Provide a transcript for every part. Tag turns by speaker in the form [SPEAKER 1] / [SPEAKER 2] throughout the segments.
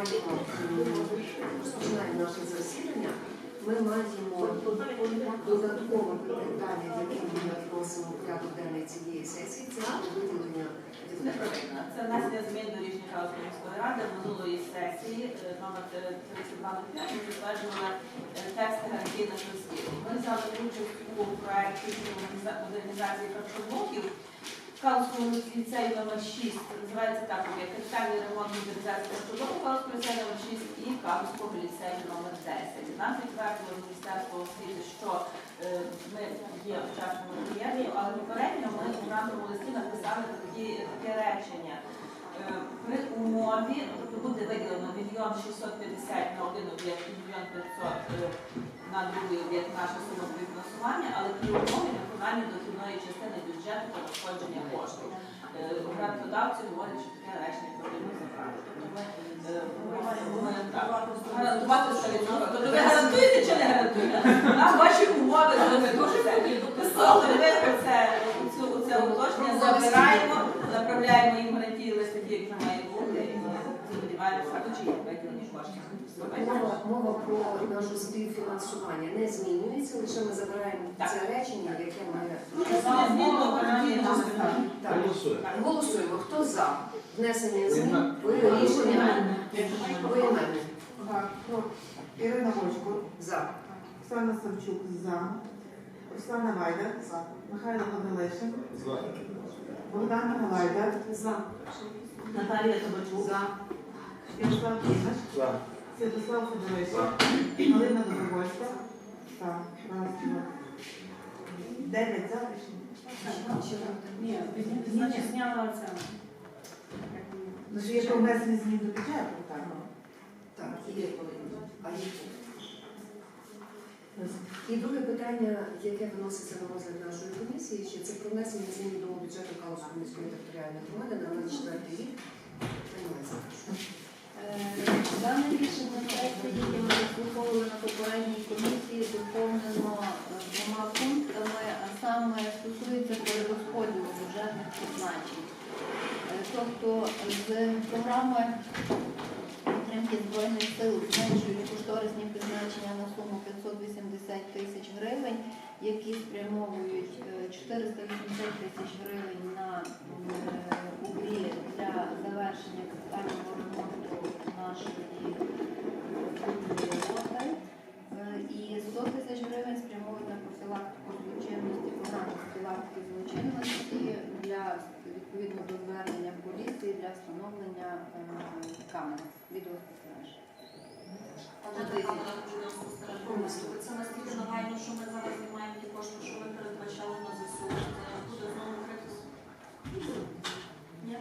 [SPEAKER 1] маємо розпочинаємо наше засідання. Ми маємо додаткове питання, яке ми вносимо в порядок денний цієї сесії. Це виділення
[SPEAKER 2] Неправильно. Це внесення змін до рішення міської ради минулої сесії е, номер 3205. Ми затверджували е, текст гарантійних листів. Ми взяли участь у проєкті модернізації харчоблоків. В Калському ліцеї номер 6 називається так, як капітальний ремонт модернізації харчоблоку Калського ліцею номер 6 і Калського ліцею номер 10. Нам підтвердило Міністерство освіти, що е, ми є учасниками проєкту, але попередньо ми у грантовому листі написали такі, таке речення. Е, При умові, тобто буде виділено мільйон 650 на один об'єкт мільйон 500 е, на другий об'єкт наше сума фінансування, але при умові виконання дохідної частини бюджету та надходження коштів. Е, Грантодавці говорять, що таке речення потрібно забрати. Тобто е. Гарантувати Тобто ви гарантуєте чи не гарантуєте? Ваші умови дуже дуже писали. Ми це уточнення забираємо, направляємо їм гарантії лист, такі, як вже має бути, і ми сподіваємося,
[SPEAKER 1] Мова, мова про наше співфінансування не змінюється, лише ми забираємо
[SPEAKER 2] Так.
[SPEAKER 1] це речення, яке ми так.
[SPEAKER 3] Голосуємо.
[SPEAKER 1] голосуємо. Хто за внесення змін в рішення поіменне?
[SPEAKER 4] Так, ну, Ірина Бочко,
[SPEAKER 1] За.
[SPEAKER 4] Оксана Савчук за, Руслана Вайда, Михайло Гаврилишин, Богдана Галайда,
[SPEAKER 1] За.
[SPEAKER 4] Наталія Табачук, за, Ярослав Кінаш,
[SPEAKER 3] За.
[SPEAKER 4] Святослав Федорович, Галина Добровольська, так, раз, два, дев'ять за рішення.
[SPEAKER 5] Ні, значить зняла це.
[SPEAKER 4] Ну, ж є про внесення змін до бюджету, так.
[SPEAKER 1] Так, є. А є. І друге питання, яке виноситься на розгляд нашої комісії, ще це про внесення змін до бюджету Калуської міської територіальної громади на 24 рік. Приймається.
[SPEAKER 6] Е, Дане рішення проекту, яке ми заслуховували на попередній комісії, доповнено е, двома пунктами, а саме стосується перерозподілу бюджетних призначень. Е, Тобто з програми підтримки Збройних сил зменшують кошторисні призначення на суму 580 тисяч гривень, які спрямовують е, 480 тисяч гривень на е, УБІ для завершення капітального нашої роти. І 100 тисяч гривень спрямовують на профілактику злочинності, програму профілактики злочинності для відповідно до звернення поліції для встановлення е, камер відеоспостереження.
[SPEAKER 7] Це настільки нагально, що ми зараз не маємо ті кошти, що ми передбачали на ЗСУ. Це буде знову критись. Ні?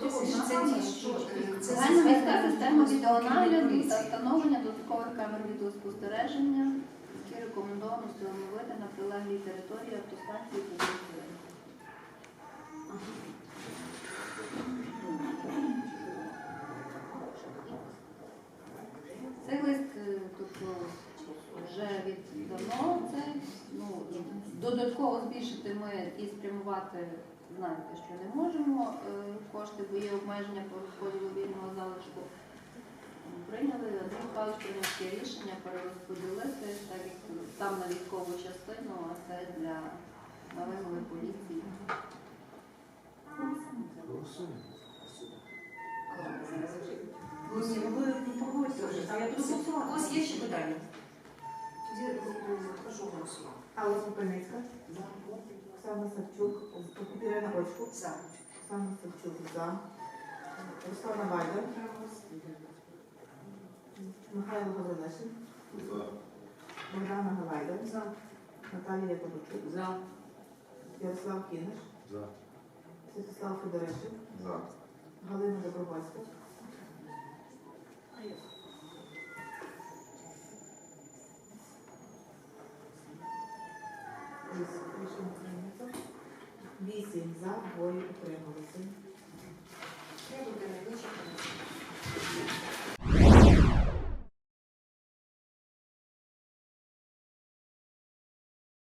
[SPEAKER 1] Тобто це ті, що е, це
[SPEAKER 6] Загальна міська
[SPEAKER 1] звернення
[SPEAKER 6] система відеонагляду та встановлення додаткових камер відеоспостереження, які рекомендовано встановити на прилеглій території автостанції позиції. Цей лист, е, тобто вже віддано це, ну, додатково збільшити ми і спрямувати, знаєте, що не можемо е, кошти, бо є обмеження по розподілу вільного залишку. Прийняли. Андрій Михайлович прийняв рішення перерозподілити, так як там на військову частину, а це для на поліції.
[SPEAKER 1] У вас є ще питання? Тоді е, прошу голосувати.
[SPEAKER 4] Алла Супельницька, Оксана Савчук, Ірина Бочко,
[SPEAKER 1] За.
[SPEAKER 4] Оксана Савчук. За, Руслана Вайда, Михайло Гаврилишин, Богдана Галайда,
[SPEAKER 1] За.
[SPEAKER 4] Наталія Табачук,
[SPEAKER 1] За.
[SPEAKER 4] Ярослав Кіниш,
[SPEAKER 3] За.
[SPEAKER 4] Святослав Федорович,
[SPEAKER 3] За.
[SPEAKER 4] Галина Добровольська. Рішення прийнято. Вісім за, двоє утрималися.